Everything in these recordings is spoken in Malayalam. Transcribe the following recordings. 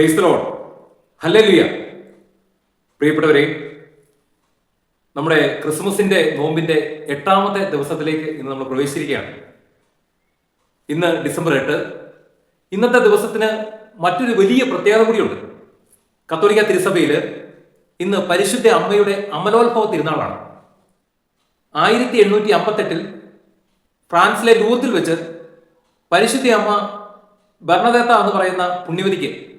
ക്രൈസ്തലോൺ ഹല്ലേലൂയ പ്രിയപ്പെട്ടവരെ നമ്മുടെ ക്രിസ്മസിന്റെ നോമ്പിന്റെ എട്ടാമത്തെ ദിവസത്തിലേക്ക് ഇന്ന് നമ്മൾ പ്രവേശിച്ചിരിക്കുകയാണ്. ഇന്ന് ഡിസംബർ എട്ട്. ഇന്നത്തെ ദിവസത്തിന് മറ്റൊരു വലിയ പ്രത്യേകത കൂടിയുണ്ട്. കത്തോലിക്ക തിരുസഭയിൽ ഇന്ന് പരിശുദ്ധ അമ്മയുടെ അമലോത്ഭവ തിരുനാളാണ്. ആയിരത്തി എണ്ണൂറ്റി അമ്പത്തെട്ടിൽ ഫ്രാൻസിലെ ലൂത്തിൽ വെച്ച് പരിശുദ്ധ അമ്മ ഭരണദേത്ത എന്ന് പറയുന്ന പുണ്യവതിക്ക്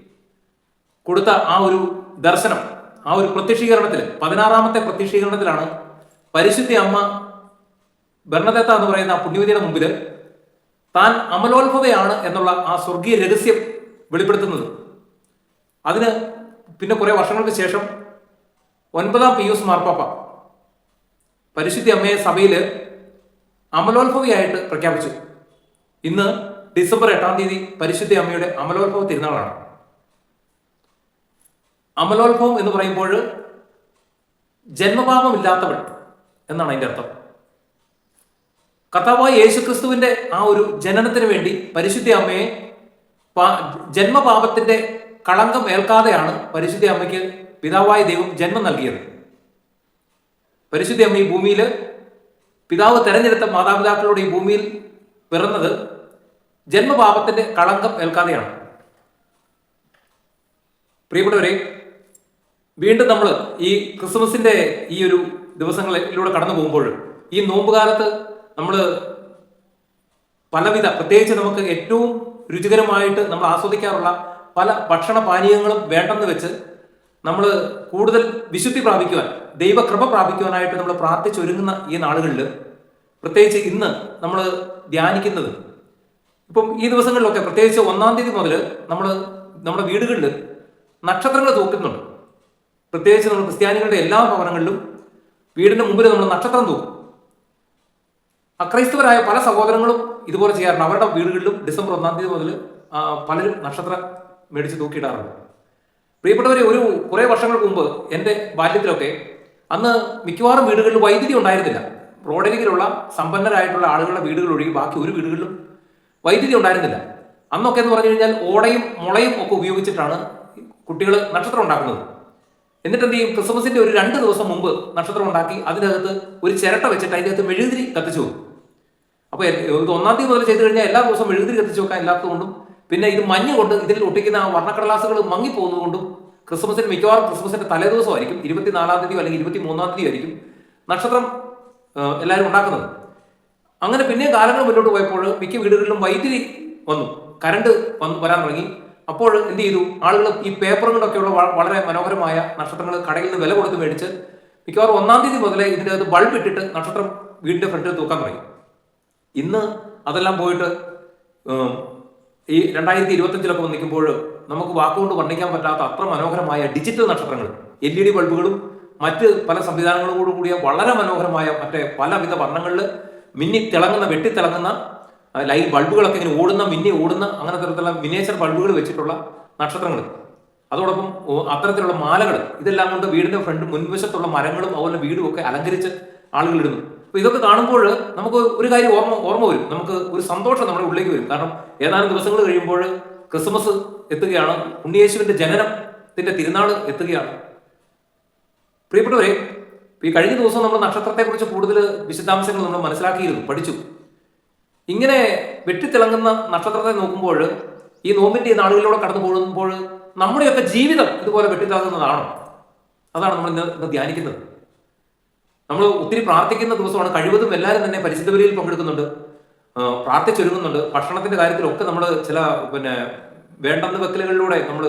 കൊടുത്ത ആ ഒരു ദർശനം ആ ഒരു പ്രത്യക്ഷീകരണത്തിൽ പതിനാറാമത്തെ പ്രത്യക്ഷീകരണത്തിലാണ് പരിശുദ്ധി അമ്മ ഭരണദേത്ത എന്ന് പറയുന്ന പുണ്യവതിയുടെ മുമ്പിൽ താൻ അമലോത്ഭവയാണ് എന്നുള്ള ആ സ്വർഗീയ രഹസ്യം വെളിപ്പെടുത്തുന്നത്. അതിന് പിന്നെ കുറെ വർഷങ്ങൾക്ക് ശേഷം ഒൻപതാം പിയൂസ് മാർപ്പാപ്പ പരിശുദ്ധി അമ്മയെ സഭയിൽ അമലോത്ഭവിയായിട്ട് പ്രഖ്യാപിച്ചു. ഇന്ന് ഡിസംബർ എട്ടാം തീയതി പരിശുദ്ധി അമ്മയുടെ അമലോത്ഭവ തിരുനാളാണ്. അമലോത്ഭവം എന്ന് പറയുമ്പോൾ ജന്മപാപമില്ലാത്തവൻ എന്നാണ് അതിന്റെ അർത്ഥം. കർത്താവായ യേശുക്രിസ്തുവിന്റെ ആ ഒരു ജനനത്തിന് വേണ്ടി പരിശുദ്ധ അമ്മയെ ജന്മപാപത്തിന്റെ കളങ്കം ഏൽക്കാതെയാണ് പരിശുദ്ധ അമ്മയ്ക്ക് പിതാവായ ദൈവം ജന്മം നൽകിയത്. പരിശുദ്ധ അമ്മ ഈ ഭൂമിയിൽ പിതാവ് തെരഞ്ഞെടുത്ത മാതാപിതാക്കളോട് ഈ ഭൂമിയിൽ പിറന്നത് ജന്മപാപത്തിന്റെ കളങ്കം ഏൽക്കാതെയാണ്. പ്രിയപ്പെട്ടവരെ വീണ്ടും നമ്മൾ ഈ ക്രിസ്മസിന്റെ ഈ ഒരു ദിവസങ്ങളിലൂടെ കടന്നു പോകുമ്പോൾ ഈ നോമ്പുകാലത്ത് നമ്മൾ പലവിധ പ്രത്യേകിച്ച് നമുക്ക് ഏറ്റവും രുചികരമായിട്ട് നമ്മൾ ആസ്വദിക്കാറുള്ള പല ഭക്ഷണ പാനീയങ്ങളും വേണ്ടെന്ന് വെച്ച് നമ്മൾ കൂടുതൽ വിശുദ്ധി പ്രാപിക്കുവാൻ ദൈവകൃപ പ്രാപിക്കുവാനായിട്ട് നമ്മൾ പ്രാർത്ഥിച്ചൊരുങ്ങുന്ന ഈ നാളുകളിൽ പ്രത്യേകിച്ച് ഇന്ന് നമ്മൾ ധ്യാനിക്കുന്നത്. ഇപ്പം ഈ ദിവസങ്ങളിലൊക്കെ പ്രത്യേകിച്ച് ഒന്നാം തീയതി മുതൽ നമ്മൾ നമ്മുടെ വീടുകളിൽ നക്ഷത്രങ്ങൾ തൂക്കുന്നുണ്ട്. പ്രത്യേകിച്ച് നമ്മൾ ക്രിസ്ത്യാനികളുടെ എല്ലാ ഭവനങ്ങളിലും വീടിന്റെ മുമ്പിൽ നമ്മൾ നക്ഷത്രം തൂക്കും. അക്രൈസ്തവരായ പല സഹോദരങ്ങളും ഇതുപോലെ ചെയ്യാറുണ്ട്. അവരുടെ വീടുകളിലും ഡിസംബർ ഒന്നാം തീയതി മുതൽ പലരും നക്ഷത്രം മേടിച്ച് തൂക്കിയിടാറുണ്ട്. പ്രിയപ്പെട്ടവരെ ഒരു കുറേ വർഷങ്ങൾക്ക് മുമ്പ് എന്റെ ബാല്യത്തിലൊക്കെ അന്ന് മിക്കവാറും വീടുകളിൽ വൈദ്യുതി ഉണ്ടായിരുന്നില്ല. റോഡരികിലുള്ള സമ്പന്നരായിട്ടുള്ള ആളുകളുടെ വീടുകൾ ഒഴികെ ബാക്കി ഒരു വീടുകളിലും വൈദ്യുതി ഉണ്ടായിരുന്നില്ല. അന്നൊക്കെ എന്ന് പറഞ്ഞു കഴിഞ്ഞാൽ ഓടയും മുളയും ഒക്കെ ഉപയോഗിച്ചിട്ടാണ് കുട്ടികൾ നക്ഷത്രം ഉണ്ടാക്കുന്നത്. എന്നിട്ട് എന്ത് ചെയ്യും ക്രിസ്മസിന്റെ ഒരു രണ്ട് ദിവസം മുമ്പ് നക്ഷത്രം ഉണ്ടാക്കി അതിനകത്ത് ഒരു ചിരട്ട വെച്ചിട്ട് അതിനകത്ത് മെഴുകുതിരി കത്തിച്ചു വെക്കും. അപ്പോൾ ഇത് ഒന്നാം തീയതി മുതൽ ചെയ്തു കഴിഞ്ഞാൽ എല്ലാ ദിവസവും മെഴുകുതിരി കത്തിച്ചു വെക്കാൻ ഇല്ലാത്തതുകൊണ്ടും പിന്നെ ഇത് മഞ്ഞ് കൊണ്ട് ഇതിൽ ഒട്ടിക്കുന്ന ആ വർണക്കടലാസുകൾ മങ്ങിപ്പോകുന്നതുകൊണ്ടും ക്രിസ്മസിന് മിക്കവാറും ക്രിസ്മസിന്റെ തലേദിവസമായിരിക്കും. ഇരുപത്തിനാലാം തീയതി അല്ലെങ്കിൽ ഇരുപത്തി മൂന്നാം തീയതി ആയിരിക്കും നക്ഷത്രം എല്ലാവരും ഉണ്ടാക്കുന്നത്. അങ്ങനെ പിന്നെയും കാലങ്ങൾ മുന്നോട്ട് പോയപ്പോൾ മിക്ക വീടുകളിലും വൈദ്യുതി വന്നു. കരണ്ട് വന്ന് വരാൻ തുടങ്ങി. അപ്പോൾ എന്ത് ചെയ്തു? ആളുകൾ ഈ പേപ്പർ കൊണ്ടൊക്കെയുള്ള വളരെ മനോഹരമായ നക്ഷത്രങ്ങൾ കടയിൽ നിന്ന് വില കൊടുത്ത് മേടിച്ച് മിക്കവാറും ഒന്നാം തീയതി മുതലേ ഇതിന്റെ അകത്ത് ബൾബ് ഇട്ടിട്ട് നക്ഷത്രം വീടിന്റെ ഫ്രണ്ടിൽ തൂക്കാൻ തുടങ്ങി. ഇന്ന് അതെല്ലാം പോയിട്ട് ഈ രണ്ടായിരത്തി ഇരുപത്തഞ്ചിലൊക്കെ വന്നിക്കുമ്പോൾ നമുക്ക് വാക്കുകൊണ്ട് വർണിക്കാൻ പറ്റാത്ത അത്ര മനോഹരമായ ഡിജിറ്റൽ നക്ഷത്രങ്ങൾ എൽ ഇ ഡി ബൾബുകളും മറ്റ് പല സംവിധാനങ്ങളോടുകൂടിയ വളരെ മനോഹരമായ മറ്റേ പലവിധ വർണങ്ങളിൽ മിന്നി തിളങ്ങുന്ന വെട്ടിത്തിളങ്ങുന്ന ലൈറ്റ് ബൾബുകളൊക്കെ ഇങ്ങനെ ഓടുന്ന മിന്നി ഓടുന്ന അങ്ങനെ തരത്തിലുള്ള മിനേച്ചർ ബൾബുകൾ വെച്ചിട്ടുള്ള നക്ഷത്രങ്ങൾ. അതോടൊപ്പം അത്തരത്തിലുള്ള മാലകൾ. ഇതെല്ലാം കൊണ്ട് വീടിന്റെ ഫ്രണ്ട് മുൻവശത്തുള്ള മരങ്ങളും അതുപോലെ വീടും ഒക്കെ അലങ്കരിച്ച് ആളുകൾ ഇടുന്നു. അപ്പൊ ഇതൊക്കെ കാണുമ്പോൾ നമുക്ക് ഒരു കാര്യം ഓർമ്മ ഓർമ്മ വരും. നമുക്ക് ഒരു സന്തോഷം നമ്മുടെ ഉള്ളിലേക്ക് വരും. കാരണം ഏതാനും ദിവസങ്ങൾ കഴിയുമ്പോൾ ക്രിസ്മസ് എത്തുകയാണ്. ഉണ്ണിയേശുവിന്റെ ജനനത്തിന്റെ തിരുനാൾ എത്തുകയാണ്. പ്രിയപ്പെട്ടവരെ ഈ കഴിഞ്ഞ ദിവസം നമ്മൾ നക്ഷത്രത്തെക്കുറിച്ച് കൂടുതൽ വിശദാംശങ്ങൾ നമ്മൾ മനസ്സിലാക്കിയിരുന്നു പഠിച്ചു. ഇങ്ങനെ വെട്ടിത്തിളങ്ങുന്ന നക്ഷത്രത്തെ നോക്കുമ്പോൾ ഈ നോമ്പിന്റെ നാളുകളിലൂടെ കടന്നു പോകുമ്പോൾ നമ്മുടെയൊക്കെ ജീവിതം ഇതുപോലെ വെട്ടിത്തിളങ്ങുന്നതാണോ? അതാണ് നമ്മൾ ഇന്ന് ഇന്ന് ധ്യാനിക്കുന്നത്. നമ്മൾ ഒത്തിരി പ്രാർത്ഥിക്കുന്ന ദിവസമാണ്. കഴിവതും എല്ലാവരും തന്നെ പരിശുദ്ധ ബലിയിൽ പങ്കെടുക്കുന്നുണ്ട്. പ്രാർത്ഥിച്ചൊരുങ്ങുന്നുണ്ട് ഭക്ഷണത്തിന്റെ കാര്യത്തിലൊക്കെ നമ്മൾ ചില പിന്നെ വേണ്ടെന്ന വെക്കലുകളിലൂടെ നമ്മൾ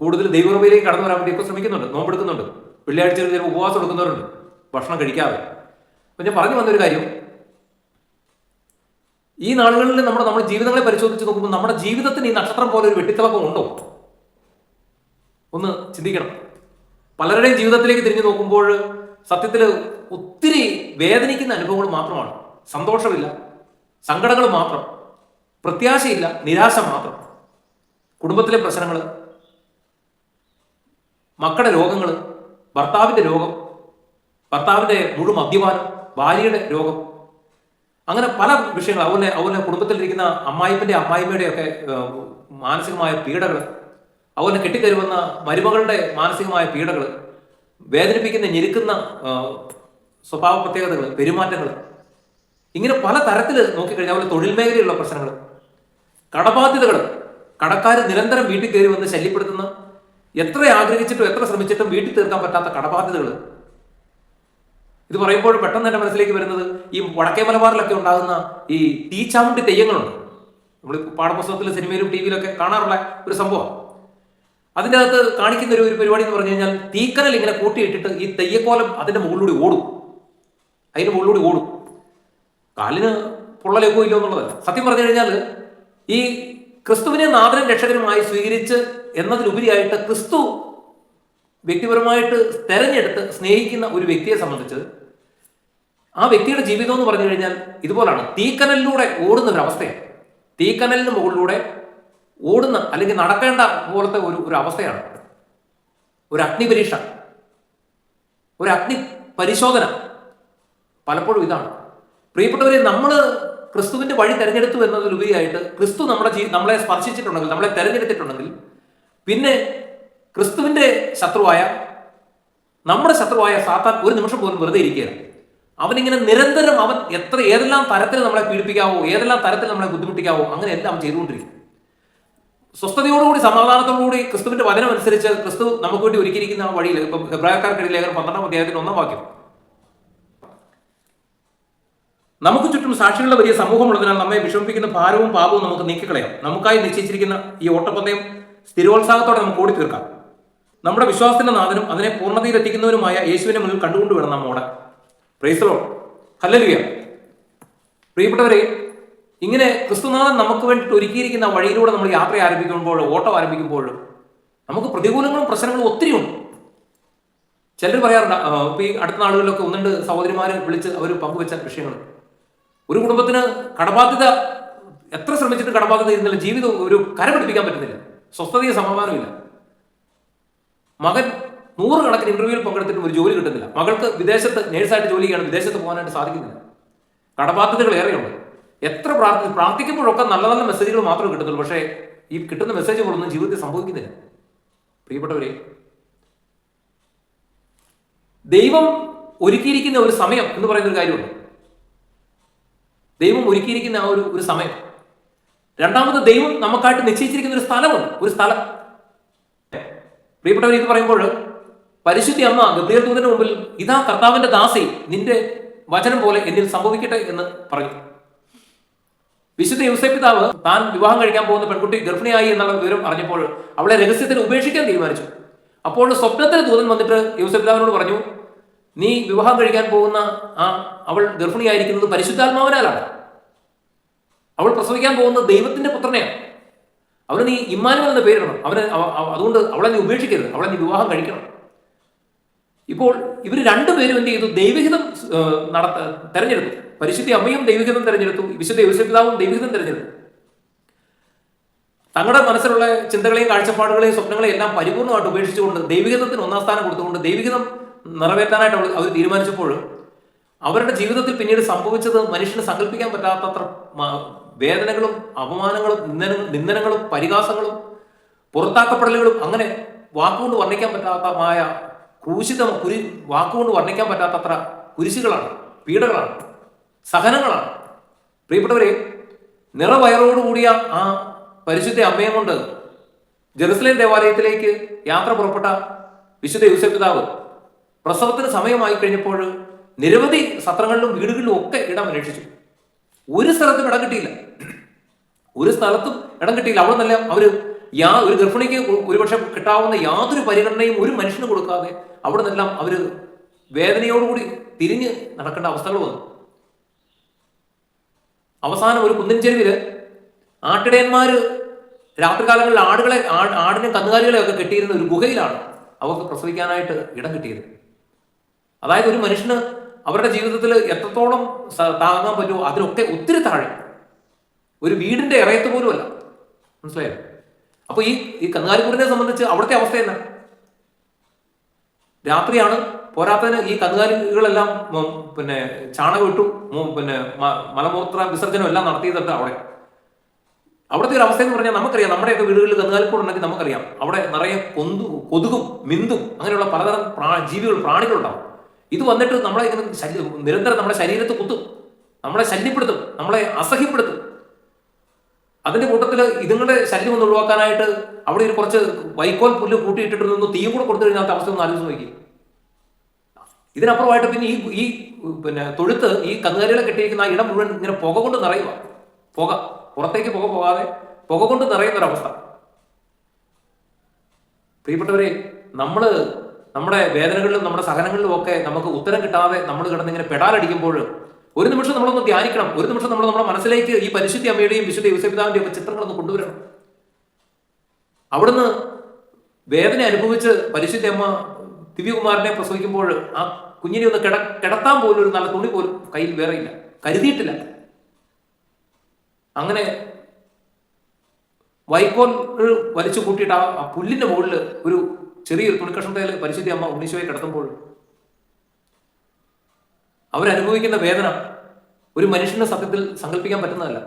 കൂടുതൽ ദൈവറവയിലേക്ക് കടന്നു വരാൻ വേണ്ടിയൊക്കെ ശ്രമിക്കുന്നുണ്ട്. നോമ്പെടുക്കുന്നുണ്ട്. വെള്ളിയാഴ്ചകളിൽ ഉപവാസം എടുക്കുന്നവരുണ്ട്. ഭക്ഷണം കഴിക്കാതെ. അപ്പൊ ഞാൻ പറഞ്ഞു വന്നൊരു കാര്യം. ഈ നാളുകളിൽ നമ്മുടെ നമ്മുടെ ജീവിതങ്ങളെ പരിശോധിച്ച് നോക്കുമ്പോൾ നമ്മുടെ ജീവിതത്തിന് ഈ നക്ഷത്രം പോലെ ഒരു വെട്ടിത്തിളക്കം ഉണ്ടോ? ഒന്ന് ചിന്തിക്കണം. പലരുടെയും ജീവിതത്തിലേക്ക് തിരിഞ്ഞു നോക്കുമ്പോൾ സത്യത്തിൽ ഒത്തിരി വേദനിക്കുന്ന അനുഭവങ്ങൾ മാത്രമാണ്. സന്തോഷമില്ല. സങ്കടങ്ങൾ മാത്രം. പ്രത്യാശയില്ല. നിരാശ മാത്രം. കുടുംബത്തിലെ പ്രശ്നങ്ങൾ മക്കളുടെ രോഗങ്ങൾ ഭർത്താവിന്റെ രോഗം ഭർത്താവിന്റെ മുഴു മദ്യപാനം ഭാര്യയുടെ രോഗം അങ്ങനെ പല വിഷയങ്ങൾ അതുപോലെ അതുപോലെ കുടുംബത്തിലിരിക്കുന്ന അമ്മായിപ്പന്റെ അമ്മായിമ്മയുടെ ഒക്കെ മാനസികമായ പീഡകൾ അതുപോലെ കെട്ടിക്കരുവുന്ന മരുമകളുടെ മാനസികമായ പീഡകൾ വേദനിപ്പിക്കുന്ന ഞെരുക്കുന്ന സ്വഭാവ പ്രത്യേകതകൾ പെരുമാറ്റങ്ങൾ ഇങ്ങനെ പല തരത്തിൽ നോക്കിക്കഴിഞ്ഞാൽ അതുപോലെ തൊഴിൽ മേഖലയിലുള്ള പ്രശ്നങ്ങൾ കടബാധ്യതകൾ കടക്കാർ നിരന്തരം വീട്ടിൽ കയറി വന്ന് ശല്യപ്പെടുത്തുന്ന എത്ര ആഗ്രഹിച്ചിട്ടും എത്ര ശ്രമിച്ചിട്ടും വീട്ടിൽ തീർക്കാൻ പറ്റാത്ത കടബാധ്യതകൾ ഇത് പറയുമ്പോൾ പെട്ടെന്ന് തന്നെ മനസ്സിലേക്ക് വരുന്നത് ഈ വടക്കേ മലബാറിലൊക്കെ ഉണ്ടാകുന്ന ഈ തീച്ചാമുണ്ടി തെയ്യങ്ങളുണ്ട്. നമ്മൾ പാഠപുസ്തകത്തിൽ സിനിമയിലും ടി വിയിലൊക്കെ കാണാറുള്ള ഒരു സംഭവം. അതിന്റെ അകത്ത് കാണിക്കുന്ന ഒരു ഒരു പരിപാടി എന്ന് പറഞ്ഞു കഴിഞ്ഞാൽ തീക്കനൽ ഇങ്ങനെ കൂട്ടിയിട്ടിട്ട് ഈ തെയ്യക്കോലം അതിന്റെ മുകളിലൂടെ ഓടും. അതിന്റെ മുകളിലൂടെ ഓടും. കാലിന് പൊള്ളലേക്കോ ഇല്ലോ എന്നുള്ളത് സത്യം പറഞ്ഞു കഴിഞ്ഞാൽ ഈ ക്രിസ്തുവിനെ നാഥനും രക്ഷകനുമായി സ്വീകരിച്ച് എന്നതിലുപരിയായിട്ട് ക്രിസ്തു വ്യക്തിപരമായിട്ട് തെരഞ്ഞെടുത്ത് സ്നേഹിക്കുന്ന ഒരു വ്യക്തിയെ സംബന്ധിച്ച് ആ വ്യക്തിയുടെ ജീവിതം എന്ന് പറഞ്ഞു കഴിഞ്ഞാൽ ഇതുപോലാണ്. തീക്കനലിലൂടെ ഓടുന്ന ഒരു അവസ്ഥയാണ്. തീക്കനലിന് മുകളിലൂടെ ഓടുന്ന അല്ലെങ്കിൽ നടക്കേണ്ട പോലത്തെ ഒരു ഒരു അവസ്ഥയാണ്. ഒരു അഗ്നിപരീക്ഷ ഒരു അഗ്നി പരിശോധന. പലപ്പോഴും ഇതാണ്. പ്രിയപ്പെട്ടവരെ നമ്മൾ ക്രിസ്തുവിന്റെ വഴി തെരഞ്ഞെടുത്തു എന്നതിലുപരിയായിട്ട് ക്രിസ്തു നമ്മുടെ നമ്മളെ സ്പർശിച്ചിട്ടുണ്ടെങ്കിൽ നമ്മളെ തെരഞ്ഞെടുത്തിട്ടുണ്ടെങ്കിൽ പിന്നെ ക്രിസ്തുവിന്റെ ശത്രുവായ നമ്മുടെ ശത്രുവായ സാത്താൻ ഒരു നിമിഷം പോലും വെറുതെ ഇരിക്കുകയാണ്. അവനിങ്ങനെ നിരന്തരം അവൻ എത്ര ഏതെല്ലാം തരത്തിൽ നമ്മളെ പീഡിപ്പിക്കാവോ ഏതെല്ലാം തരത്തിൽ നമ്മളെ ബുദ്ധിമുട്ടിക്കാവോ അങ്ങനെ എല്ലാം ചെയ്തുകൊണ്ടിരിക്കും. സ്വസ്ഥതയോടുകൂടി സമാധാനത്തോടുകൂടി ക്രിസ്തുവിന്റെ വചനം അനുസരിച്ച് ക്രിസ്തു നമുക്ക് വേണ്ടി ഒരുക്കിയിരിക്കുന്ന വഴിയിൽ ഇപ്പം ഹെബ്രായക്കാർക്കിടയിൽ ലേഖനം പന്ത്രണ്ടാം അധ്യായത്തിന് ഒന്നാം വാക്യം. നമുക്ക് ചുറ്റും സാക്ഷികളുടെ വലിയ സമൂഹമുള്ളതിനാൽ നമ്മെ വിഷമിപ്പിക്കുന്ന ഭാരവും പാപവും നമുക്ക് നീക്കിക്കളയാം. നമുക്കായി നിശ്ചയിച്ചിരിക്കുന്ന ഈ ഓട്ടപ്പന്തയം സ്ഥിരോത്സാഹത്തോടെ നമുക്ക് ഓടി തീർക്കാം നമ്മുടെ വിശ്വാസത്തിന്റെ നാഥനും അതിനെ പൂർണതയിൽ എത്തിക്കുന്നവരുമായ യേശുവിനെ മുന്നിൽ കണ്ടുകൊണ്ട് വേണം നമ്മോടെ പ്രൈസലോ ഹല്ലലുയ പ്രിയപ്പെട്ടവരെ ഇങ്ങനെ ക്രിസ്തുനാഥൻ നമുക്ക് വേണ്ടിയിട്ട് ഒരുക്കിയിരിക്കുന്ന വഴിയിലൂടെ നമ്മൾ യാത്ര ആരംഭിക്കുമ്പോൾ ഓട്ടം ആരംഭിക്കുമ്പോൾ നമുക്ക് പ്രതികൂലങ്ങളും പ്രശ്നങ്ങളും ഒത്തിരി ഉണ്ട്. ചിലർ പറയാറുണ്ട് ഇപ്പൊ ഈ അടുത്ത നാളുകളിലൊക്കെ ഒന്നുണ്ട് സഹോദരിമാരെ വിളിച്ച് അവർ പങ്കുവെച്ച വിഷയങ്ങൾ ഒരു കുടുംബത്തിന് കടബാധ്യത എത്ര ശ്രമിച്ചിട്ട് കടബാധ്യത ഇരുന്നില്ല ജീവിതം ഒരു കര പിടിപ്പിക്കാൻ പറ്റുന്നില്ല സ്വസ്ഥതയും സമാധാനമില്ല മകൻ നൂറുകണക്കിന് ഇന്റർവ്യൂവിൽ പങ്കെടുത്തിട്ടും ഒരു ജോലി കിട്ടുന്നില്ല. മകൾക്ക് വിദേശത്ത് നേഴ്സായിട്ട് ജോലി ചെയ്യണം വിദേശത്ത് പോകാനായിട്ട് സാധിക്കുന്നില്ല. കടബാധ്യതകൾ ഏറെയുണ്ട്. എത്ര പ്രാർത്ഥി പ്രാർത്ഥിക്കുമ്പോഴൊക്കെ നല്ല നല്ല മെസ്സേജുകൾ മാത്രമേ കിട്ടുന്നുള്ളൂ പക്ഷേ ഈ കിട്ടുന്ന മെസ്സേജുകളൊന്നും ജീവിതത്തിൽ സംഭവിക്കുന്നില്ല. പ്രിയപ്പെട്ടവരെ ദൈവം ഒരുക്കിയിരിക്കുന്ന ഒരു സമയം എന്ന് പറയുന്ന ഒരു കാര്യമുണ്ട്. ദൈവം ഒരുക്കിയിരിക്കുന്ന ആ ഒരു ഒരു സമയം. രണ്ടാമത് ദൈവം നമുക്കായിട്ട് നിശ്ചയിച്ചിരിക്കുന്ന ഒരു സ്ഥലമുണ്ട്. ഒരു സ്ഥലം. പ്രിയപ്പെട്ടവർ ഇത് പറയുമ്പോൾ പരിശുദ്ധി അമ്മ ഗബ്രിയൽ ദൂതന് മുമ്പിൽ ഇതാ കർത്താവിന്റെ ദാസി നിന്റെ വചനം പോലെ എന്നിൽ സംഭവിക്കട്ടെ എന്ന് പറഞ്ഞു. വിശുദ്ധ യൂസഫ് പിതാവ് താൻ വിവാഹം കഴിക്കാൻ പോകുന്ന പെൺകുട്ടി ഗർഭിണിയായി എന്നുള്ള വിവരം അറിഞ്ഞപ്പോൾ അവളെ രഹസ്യത്തിന് ഉപേക്ഷിക്കാൻ തീരുമാനിച്ചു. അപ്പോൾ സ്വപ്നത്തിൽ ദൂതൻ വന്നിട്ട് യൂസഫ് പിതാവിനോട് പറഞ്ഞു നീ വിവാഹം കഴിക്കാൻ പോകുന്ന ആ അവൾ ഗർഭിണിയായിരിക്കുന്നത് പരിശുദ്ധാത്മാവനാലാണ്. അവൾ പ്രസവിക്കാൻ പോകുന്ന ദൈവത്തിന്റെ പുത്രനെയാണ്. അവന് നീ ഇമ്മാനുവൽ എന്ന പേരിടണം. അവന് അവ- അവ- അതുകൊണ്ട് അവളെ നീ ഉപേക്ഷിക്കരുത്. അവളെ നീ വിവാഹം കഴിക്കണം. ഇപ്പോൾ ഇവർ രണ്ടുപേരും എന്ത് ചെയ്തു? ദൈവഹിതം നടത്ത തെരഞ്ഞെടുത്തു. പരിശുദ്ധി അമ്മയും ദൈവഹിതം തെരഞ്ഞെടുത്തു. വിശുദ്ധ വിശുദ്ധാവും ദൈവഹിതം തെരഞ്ഞെടുത്തു. തങ്ങളുടെ മനസ്സിലുള്ള ചിന്തകളെയും കാഴ്ചപ്പാടുകളെയും സ്വപ്നങ്ങളെയും എല്ലാം പരിപൂർണമായിട്ട് ഉപേക്ഷിച്ചുകൊണ്ട് ദൈവികതത്തിന് ഒന്നാം സ്ഥാനം കൊടുത്തുകൊണ്ട് ദൈവികതം നിറവേറ്റാനായിട്ട് അവർ അവർ തീരുമാനിച്ചപ്പോൾ അവരുടെ ജീവിതത്തിൽ പിന്നീട് സംഭവിച്ചത് മനുഷ്യന് സങ്കല്പിക്കാൻ പറ്റാത്തത്ര വേദനകളും അപമാനങ്ങളും നിന്ദനങ്ങളും നിന്ദനങ്ങളും പരിഹാസങ്ങളും പുറത്താക്കപ്പെടലുകളും അങ്ങനെ വാക്കുകൊണ്ട് വർണിക്കാൻ പറ്റാത്തമായ ക്രൂശിതം കുരി വാക്കുകൊണ്ട് വർണിക്കാൻ പറ്റാത്തത്ര കുരിശുകളാണ് പീഡകളാണ് സഹനങ്ങളാണ്. പ്രിയപ്പെട്ടവരെ നിറവയറോടുകൂടിയ ആ പരിശുദ്ധ അമ്മയെ കൊണ്ട് ജെറുസലേം ദേവാലയത്തിലേക്ക് യാത്ര പുറപ്പെട്ട വിശുദ്ധ യൂസഫ് പിതാവ് പ്രസവത്തിന് സമയമായി കഴിഞ്ഞപ്പോൾ നിരവധി സത്രങ്ങളിലും വീടുകളിലും ഒക്കെ ഇടം അന്വേഷിച്ചു ഒരു സ്ഥലത്തും ഇടം കിട്ടിയില്ല. ഒരു സ്ഥലത്തും ഇടം കിട്ടിയില്ല. അവിടെ നല്ല അവർ യാ ഒരു ഗർഭിണിക്ക് ഒരുപക്ഷെ കിട്ടാവുന്ന യാതൊരു പരിഗണനയും ഒരു മനുഷ്യന് കൊടുക്കാതെ അവിടെ നിന്നെല്ലാം അവർ വേദനയോടുകൂടി തിരിഞ്ഞ് നടക്കേണ്ട അവസ്ഥകൾ വന്നു. അവസാനം ഒരു കുന്നിൻ ചെരുവിൽ ആട്ടിടയന്മാര് രാത്രികാലങ്ങളിൽ ആടുകളെ ആടിനെ കന്നുകാലികളെ ഒക്കെ കെട്ടിയിരുന്ന ഒരു ഗുഹയിലാണ് അവർക്ക് പ്രസവിക്കാനായിട്ട് ഇടം കിട്ടിയത്. അതായത് ഒരു മനുഷ്യന് അവരുടെ ജീവിതത്തിൽ എത്രത്തോളം താങ്ങാൻ പറ്റുമോ അതിനൊക്കെ ഒത്തിരി താഴെ. ഒരു വീടിന്റെ ഇറയത്ത് പോലുമല്ല. മനസ്സിലായോ? അപ്പൊ ഈ ഈ കന്നുകാലിക്കൂടിനെ സംബന്ധിച്ച് അവിടുത്തെ അവസ്ഥ എന്താ? രാത്രിയാണ് പോരാത്തതിന് ഈ കന്നുകാലികളെല്ലാം പിന്നെ ചാണകം ഇട്ടു പിന്നെ മലമൂത്ര വിസർജനം എല്ലാം നടത്തിയിട്ടുണ്ട് അവിടെ. അവിടുത്തെ ഒരു അവസ്ഥ എന്ന് പറഞ്ഞാൽ നമുക്കറിയാം നമ്മുടെയൊക്കെ വീടുകളിൽ കന്നുകാലിക്കൂട് ഉണ്ടെങ്കിൽ നമുക്കറിയാം. അവിടെ നിറയെ കൊന്തു കൊതുകും മിന്തും അങ്ങനെയുള്ള പലതരം പ്രാ ജീവികൾ പ്രാണികളുണ്ടാവും. ഇത് വന്നിട്ട് നമ്മളെ ഇങ്ങനെ നിരന്തരം നമ്മുടെ ശരീരത്ത് കുത്തും. നമ്മളെ ശല്യപ്പെടുത്തും. നമ്മളെ അസഹ്യപ്പെടുത്തും. അതിന്റെ കൂട്ടത്തിൽ ഇതുങ്ങളുടെ ശല്യം ഒന്ന് ഒഴിവാക്കാനായിട്ട് അവിടെ ഒരു കുറച്ച് വൈക്കോൽ പുല്ല് കൂട്ടിയിട്ടിട്ട് നിന്ന് തീയും കൂടെ കൊടുത്തു കഴിഞ്ഞാൽ അവസ്ഥ ഒന്ന് ആലോചിച്ച് നോക്കി. ഇതിനപ്പുറമായിട്ട് പിന്നെ ഈ ഈ പിന്നെ തൊഴുത്ത് ഈ കന്നുകാലികളെ കെട്ടിയിരിക്കുന്ന ഇടം മുഴുവൻ ഇങ്ങനെ പുക കൊണ്ട് നിറയുക. പുക. പുറത്തേക്ക് പുക പോകാതെ പുക കൊണ്ട് നിറയുന്ന ഒരവസ്ഥ. പ്രിയപ്പെട്ടവരെ നമ്മൾ നമ്മുടെ വേദനകളിലും നമ്മുടെ സഹനങ്ങളിലും ഒക്കെ നമുക്ക് ഉത്തരം കിട്ടാതെ നമ്മൾ കിടന്നിങ്ങനെ പെടാലടിക്കുമ്പോൾ ഒരു നിമിഷം നമ്മളൊന്ന് ധ്യാനിക്കണം. ഒരു നിമിഷം നമ്മൾ നമ്മുടെ മനസ്സിലേക്ക് ഈ പരിശുദ്ധി അമ്മയുടെയും വിശുദ്ധ യുവസപിതാവിന്റെയും ഒക്കെ ചിത്രങ്ങളൊന്ന് കൊണ്ടുവരണം. അവിടുന്ന് വേദന അനുഭവിച്ച് പരിശുദ്ധ അമ്മ ദിവ്യകുമാരനെ പ്രസവിക്കുമ്പോൾ ആ കുഞ്ഞിനെ ഒന്ന് കിട കിടത്താൻ പോലും ഒരു നല്ല തുണി പോലും കയ്യിൽ വേറെ ഇല്ല. കരുതിയിട്ടില്ല. അങ്ങനെ വൈക്കോൽ വലിച്ചു കൂട്ടിയിട്ട് ആ പുല്ലിന്റെ മുകളിൽ ഒരു ചെറിയൊരു തുണിക്കഷ്ണത്തിൽ പരിശുദ്ധി അമ്മ ഉണ്ണീശോയെ കിടത്തുമ്പോൾ അവരനുഭവിക്കുന്ന വേദന ഒരു മനുഷ്യന്റെ സത്യത്തിൽ സങ്കല്പിക്കാൻ പറ്റുന്നതല്ല.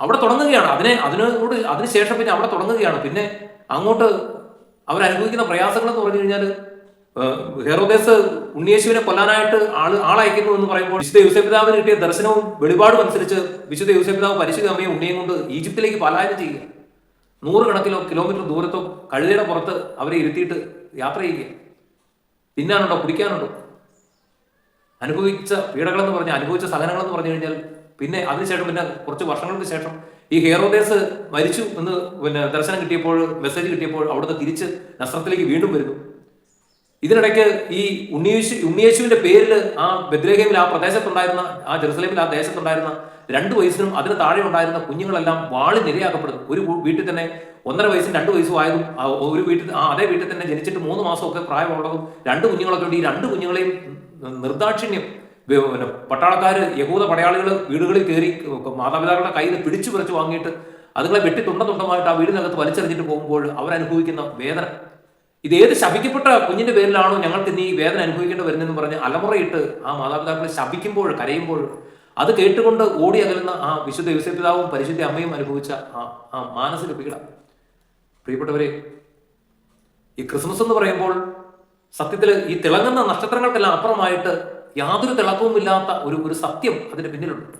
അവിടെ തുടങ്ങുകയാണ്. അതിനെ അതിനോട് അതിനുശേഷം പിന്നെ അവിടെ തുടങ്ങുകയാണ്. പിന്നെ അങ്ങോട്ട് അവരനുഭവിക്കുന്ന പ്രയാസങ്ങൾ എന്ന് പറഞ്ഞു കഴിഞ്ഞാൽ ഹെറോദേസ് ഉണ്ണിയേശുവിനെ കൊല്ലാനായിട്ട് ആൾ ആളയക്കുന്നു എന്ന് പറയുമ്പോൾ വിശുദ്ധ യൂസഫിതാവിന് കിട്ടിയ ദർശനവും വെളിപാടും അനുസരിച്ച് വിശുദ്ധ യൂസഫിതാവ് പരിശുദ്ധ അമ്മയും ഉണ്ണിയും കൊണ്ട് ഈജിപ്തിലേക്ക് പലായനം ചെയ്യുക. നൂറുകണക്കിലോ കിലോമീറ്റർ ദൂരത്തോ കഴുതയുടെ പുറത്ത് അവരെ ഇരുത്തിയിട്ട് യാത്ര ചെയ്യുക. തിന്നാനുണ്ടോ? കുടിക്കാനുണ്ടോ? അനുഭവിച്ച പീഡകളെന്ന് പറഞ്ഞാൽ അനുഭവിച്ച സഹനങ്ങളെന്ന് പറഞ്ഞു കഴിഞ്ഞാൽ പിന്നെ അതിനുശേഷം പിന്നെ കുറച്ച് വർഷങ്ങൾക്ക് ശേഷം ഈ ഹെയറോദേസ് മരിച്ചു എന്ന് പിന്നെ ദർശനം കിട്ടിയപ്പോൾ മെസ്സേജ് കിട്ടിയപ്പോൾ അവിടുന്ന് തിരിച്ച് നസ്രത്തിലേക്ക് വീണ്ടും വരുന്നു. ഇതിനിടയ്ക്ക് ഈ ഉണ്ണിയേശു ഉണ്ണിയേശുവിന്റെ പേരിൽ ആ ബദ്രേഹമിൽ ആ പ്രദേശത്തുണ്ടായിരുന്ന ആ ജെറുസലേമിൽ ആ ദേശത്തുണ്ടായിരുന്ന രണ്ട് വയസ്സിനും അതിന് താഴെ ഉണ്ടായിരുന്ന കുഞ്ഞുങ്ങളെല്ലാം വാളി നിരയാക്കപ്പെടുന്നു ഒരു വീട്ടിൽ തന്നെ ഒന്നര വയസ്സും രണ്ട് വയസ്സും ആയതും ഒരു വീട്ടിൽ ആ അതേ വീട്ടിൽ തന്നെ ജനിച്ചിട്ട് മൂന്ന് മാസമൊക്കെ പ്രായമുള്ളതും രണ്ട് കുഞ്ഞുങ്ങളൊക്കെ ഉണ്ട്. ഈ രണ്ട് കുഞ്ഞുങ്ങളെയും നിർദാക്ഷിണ്യം പിന്നെ പട്ടാളക്കാർ യഹൂദ പടയാളികൾ വീടുകളിൽ കയറി മാതാപിതാക്കളുടെ കയ്യിൽ പിടിച്ചു പറിച്ചു വാങ്ങിയിട്ട് അതുങ്ങളെ വെട്ടി തുണ്ട തുണ്ടമായിട്ട് ആ വീടിനകത്ത് വലിച്ചെറിഞ്ഞിട്ട് പോകുമ്പോൾ അവരനുഭവിക്കുന്ന വേദന. ഇത് ഏത് ശപിക്കപ്പെട്ട കുഞ്ഞിന്റെ പേരിലാണോ ഞങ്ങൾക്ക് ഇനി ഈ വേദന അനുഭവിക്കേണ്ടി വരുന്നതെന്ന് പറഞ്ഞ് അലമുറയിട്ട് ആ മാതാപിതാക്കളെ ശപിക്കുമ്പോൾ കരയുമ്പോൾ അത് കേട്ടുകൊണ്ട് ഓടി അകലുന്ന ആ വിശുദ്ധ യുവസപിതാവും പരിശുദ്ധ അമ്മയും അനുഭവിച്ച ആ ആ മാനസിക പീഡ. പ്രിയപ്പെട്ടവരെ ഈ ക്രിസ്മസ് എന്ന് പറയുമ്പോൾ സത്യത്തിൽ ഈ തിളങ്ങുന്ന നക്ഷത്രങ്ങൾക്കെല്ലാം അപ്പുറമായിട്ട് യാതൊരു തിളക്കവുമില്ലാത്ത ഒരു ഒരു സത്യം അതിന്റെ പിന്നിലുണ്ട്.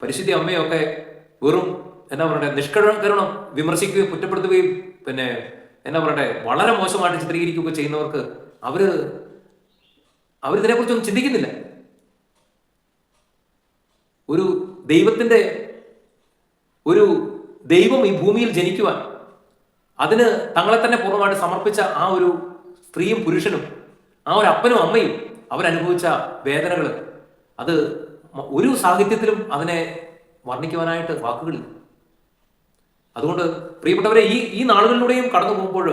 പരിശുദ്ധ അമ്മയൊക്കെ വെറും എന്നാ പറയണ്ടേ നിഷ്കരണം വിമർശിക്കുകയും കുറ്റപ്പെടുത്തുകയും പിന്നെ എന്നാ പറയണ്ടേ വളരെ മോശമായിട്ട് ചിത്രീകരിക്കുകയൊക്കെ ചെയ്യുന്നവർക്ക് അവർ അവരിതിനെക്കുറിച്ചൊന്നും ചിന്തിക്കുന്നില്ല. ഒരു ദൈവത്തിന്റെ ഒരു ദൈവം ഈ ഭൂമിയിൽ ജനിക്കുവാൻ അതിന് തങ്ങളെ തന്നെ പൂർണമായിട്ട് സമർപ്പിച്ച ആ ഒരു സ്ത്രീയും പുരുഷനും ആ ഒരു അപ്പനും അമ്മയും അവരനുഭവിച്ച വേദനകൾ അത് ഒരു സാഹിത്യത്തിലും അതിനെ വർണിക്കുവാനായിട്ട് വാക്കുകളില്ല. അതുകൊണ്ട് പ്രിയപ്പെട്ടവരെ ഈ ഈ നാളുകളിലൂടെയും കടന്നു പോകുമ്പോൾ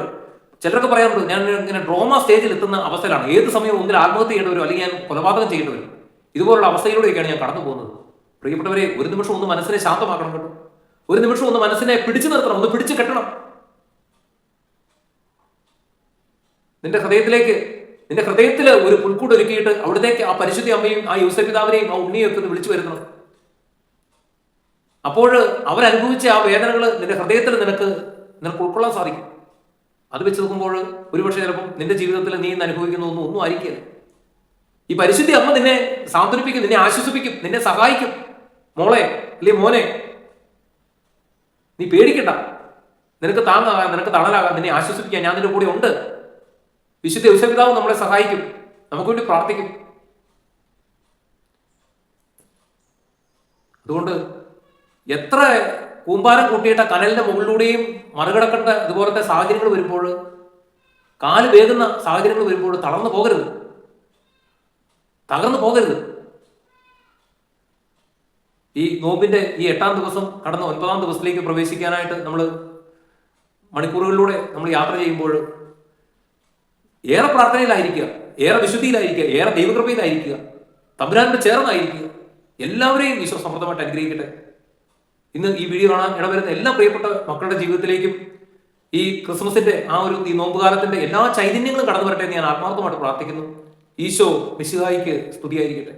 ചിലരൊക്കെ പറയാറുണ്ട് ഞാൻ ഇങ്ങനെ ഡ്രോമ സ്റ്റേജിൽ എത്തുന്ന അവസ്ഥയിലാണ്. ഏത് സമയവും ഒന്നിൽ ആത്മഹത്യ ചെയ്യേണ്ടി വരും അല്ലെങ്കിൽ ഞാൻ കൊലപാതകം ചെയ്യേണ്ടി വരും. ഇതുപോലുള്ള അവസ്ഥയിലൂടെയൊക്കെയാണ് ഞാൻ കടന്നു പോകുന്നത്. പ്രിയപ്പെട്ടവരെ ഒരു നിമിഷം ഒന്ന് മനസ്സിനെ ശാന്തമാക്കണം കേട്ടോ. ഒരു നിമിഷം ഒന്ന് മനസ്സിനെ പിടിച്ചു നിർത്തണം ഒന്ന് പിടിച്ചു കെട്ടണം. നിന്റെ ഹൃദയത്തിലേക്ക് നിന്റെ ഹൃദയത്തിൽ ഒരു പുൽക്കൂട് ഒരുക്കിയിട്ട് അവിടത്തേക്ക് ആ പരിശുദ്ധി അമ്മയും ആ യൂസപിതാവിനെയും ആ ഉണ്ണിയും ഒക്കെ ഒന്ന് വിളിച്ചു വരുന്നത് അപ്പോൾ അവരനുഭവിച്ച ആ വേദനകൾ നിന്റെ ഹൃദയത്തിൽ നിനക്ക് നിനക്ക് ഉൾക്കൊള്ളാൻ സാധിക്കും. അത് വെച്ച് നോക്കുമ്പോൾ ഒരുപക്ഷെ ചിലപ്പം നിന്റെ ജീവിതത്തിൽ നീ ഇന്ന് അനുഭവിക്കുന്ന ഒന്നും ഒന്നും ആയിരിക്കില്ല. ഈ പരിശുദ്ധി അമ്മ നിന്നെ സാന്ത്വനിപ്പിക്കും നിന്നെ ആശ്വസിപ്പിക്കും നിന്നെ സഹായിക്കും. മോളെ അല്ലെ മോനെ? നീ പേടിക്കണ്ട. നിനക്ക് താങ്ങാകാൻ നിനക്ക് തണലാകാൻ നിന്നെ ആശ്വസിപ്പിക്കാൻ ഞാൻ നിന്റെ കൂടെ ഉണ്ട്. വിശുദ്ധ യുസപിതാവ് നമ്മളെ സഹായിക്കും. നമുക്ക് വേണ്ടി പ്രാർത്ഥിക്കും. അതുകൊണ്ട് എത്ര കൂമ്പാരം കൂട്ടിയിട്ട കനലിന്റെ മുകളിലൂടെയും മറികടക്കേണ്ട ഇതുപോലത്തെ സാഹചര്യങ്ങൾ വരുമ്പോൾ കാൽ വേകുന്ന സാഹചര്യങ്ങൾ വരുമ്പോൾ തളർന്നു പോകരുത്. തകർന്നു പോകരുത്. ഈ നോമ്പിന്റെ ഈ എട്ടാം ദിവസം കടന്ന് ഒൻപതാം ദിവസത്തിലേക്ക് പ്രവേശിക്കാനായിട്ട് നമ്മൾ മണിക്കൂറുകളിലൂടെ നമ്മൾ യാത്ര ചെയ്യുമ്പോൾ ഏറെ പ്രാർത്ഥനയിലായിരിക്കുക ഏറെ വിശുദ്ധിയിലായിരിക്കുക ഏറെ ദൈവകൃപയിലായിരിക്കുക തമ്പുരാനോട് ചേർന്നായിരിക്കുക. എല്ലാവരെയും ഈശോ സമൃദ്ധമായിട്ട് അനുഗ്രഹിക്കട്ടെ. ഇന്ന് ഈ വീഡിയോ കാണാൻ ഇടവരുന്ന എല്ലാ പ്രിയപ്പെട്ട മക്കളുടെ ജീവിതത്തിലേക്കും ഈ ക്രിസ്മസിന്റെ ആ ഒരു ഈ നോമ്പുകാലത്തിന്റെ എല്ലാ ചൈതന്യങ്ങളും കടന്നു വരട്ടെ എന്ന് ഞാൻ ആത്മാർത്ഥമായിട്ട് പ്രാർത്ഥിക്കുന്നു. ഈശോ വിശുദ്ധായിക്ക് സ്തുതിയായിരിക്കട്ടെ.